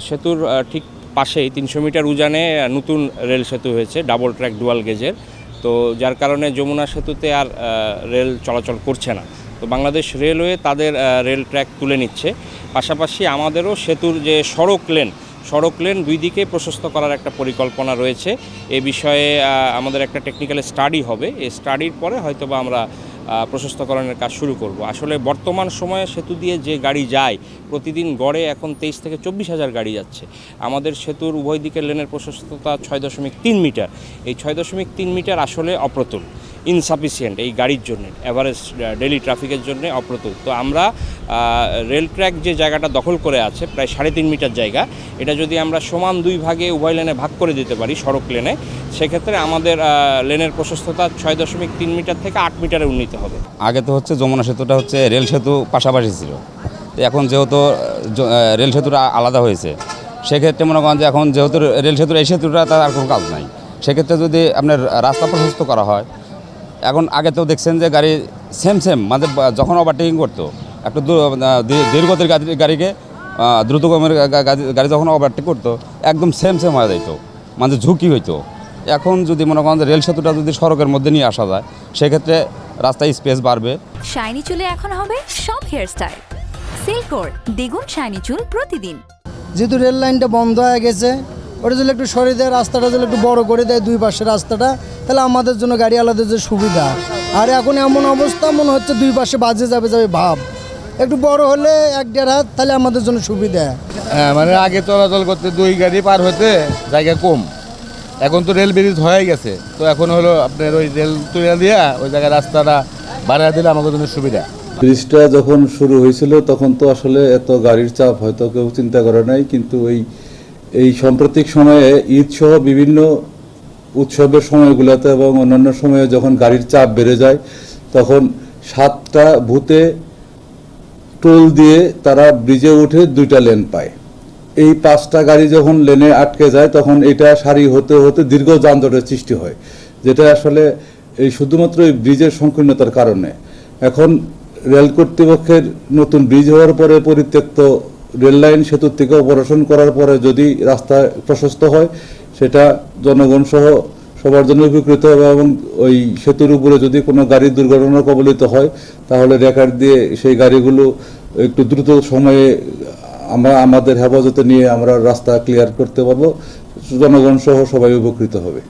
সেতুর ঠিক পাশেই তিনশো মিটার উজানে নতুন রেল সেতু হয়েছে ডাবল ট্র্যাক ডুয়াল গেজের তো যার কারণে যমুনা সেতুতে আর রেল চলাচল করছে না। তো বাংলাদেশ রেলওয়ে তাদের রেল ট্র্যাক তুলে নিচ্ছে। পাশাপাশি আমাদেরও সেতুর যে সড়ক লেন সড়ক লেন দুই দিকে প্রশস্ত করার একটা পরিকল্পনা রয়েছে। এ বিষয়ে আমাদের একটা টেকনিক্যাল স্টাডি হবে। এই স্টাডির পরে হয়তোবা আমরা প্রশস্তকরণের কাজ শুরু করব। আসলে বর্তমান সময়ে সেতু দিয়ে যে গাড়ি যায়, প্রতিদিন গড়ে এখন তেইশ থেকে চব্বিশ হাজার গাড়ি যাচ্ছে। আমাদের সেতুর উভয় দিকের লেনের প্রশস্ততা ছয় দশমিক তিন মিটার। এই ছয় দশমিক তিন মিটার আসলে অপ্রতুল ইনসাফিসিয়েন্ট এই গাড়ির জন্য অ্যাভারেজ ডেলি ট্রাফিকের জন্য অপ্রতুল। তো আমরা রেল ট্র্যাক যে জায়গাটা দখল করে আছে, প্রায় সাড়ে তিন মিটার জায়গা, এটা যদি আমরা সমান দুই ভাগে উভয় লেনে ভাগ করে দিতে পারি সড়ক লেনে, সেক্ষেত্রে আমাদের লেনের প্রশস্ততা ছয় দশমিক তিন মিটার থেকে আট মিটারে উন্নীত হবে। আগে তো হচ্ছে যমুনা সেতুটা হচ্ছে রেল সেতু পাশাপাশি ছিল। এখন যেহেতু রেল সেতুটা আলাদা হয়েছে, সেক্ষেত্রে মনে করেন যে এখন যেহেতু রেল সেতুর এই সেতুটা, তার আর কোনো কাজ নাই। সেক্ষেত্রে যদি আপনার রাস্তা প্রশস্ত করা হয়, এখন আগে তো দেখছেন যে গাড়ি সেম সেম মানে যখন ওভারটেকিং করতো একটু দীর্ঘতির গাড়ি গাড়িকে দ্রুতগমের গাড়ি- যখন ওভারটেক করতো একদম সেম সেম হয়ে যেত মানে ঝুঁকি হইতো। এখন যদি মনে করেন যে রেল সেতুটা যদি সড়কের মধ্যে নিয়ে আসা যায় সেক্ষেত্রে রাস্তায় স্পেস বাড়বে। শাইনি চুলে এখন হবে সব হেয়ারস্টাইল সিল্কোর দ্বিগুণ শাইনি চুল প্রতিদিন। যেহেতু রেল লাইনটা বন্ধ হয়ে গেছে ওটা যদি একটু সরিয়ে দেয় রাস্তাটা যদি একটু বড় করে দেয় দুই পাশে রাস্তাটা তাহলে আমাদের জন্য গাড়ি গাড়িওয়ালাদের যে সুবিধা। আর এখন এমন অবস্থা মনে হচ্ছে দুই পাশে বাজে যাবে যাবে ভাব। একটু বড় হলে এক দেড় হাত তাহলে আমাদের জন্য সুবিধা। হ্যাঁ মানে আগে চলাচল করতে দুই গাড়ি পার হতে জায়গা কম। এখন তো রেল ব্রিজ হয়ে গেছে। তো এখন হলো আপনার ওই রেল তুলে দিয়া ওই জায়গায় রাস্তাটা বাড়ায় দিলে আমাদের জন্য সুবিধা। ব্রিজটা যখন শুরু হয়েছিল তখন তো আসলে এত গাড়ির চাপ হয়তো কেউ চিন্তা করে নাই কিন্তু ওই এই সাম্প্রতিক সময়ে ঈদ সহ বিভিন্ন উৎসবের সময়গুলোতে এবং অন্যান্য সময়ে যখন গাড়ির চাপ বেড়ে যায় তখন সাতটা ভূতে টোল দিয়ে তারা ব্রিজে উঠে দুইটা লেন পায়। এই পাঁচটা গাড়ি যখন লেনে আটকে যায়, তখন এটা সারি হতে হতে দীর্ঘ যানজটের সৃষ্টি হয়, যেটা আসলে এই শুধুমাত্র এই ব্রিজের সংকীর্ণতার কারণে। এখন রেল কর্তৃপক্ষের নতুন ব্রিজ হওয়ার পরে পরিত্যক্ত রেল লাইন সেতুর থেকে অপারেশন করার পরে যদি রাস্তা প্রশস্ত হয়, সেটা জনগণ সহ সবার জন্য উপকৃত হবে এবং ওই সেতুর উপরে যদি কোনো গাড়ি দুর্ঘটনা কবলিত হয়, তাহলে রেকার্ড দিয়ে সেই গাড়িগুলো একটু দ্রুত সময়ে আমরা আমাদের হেফাজতে নিয়ে আমরা রাস্তা ক্লিয়ার করতে পারব। জনগণ সহ সবাই উপকৃত হবে।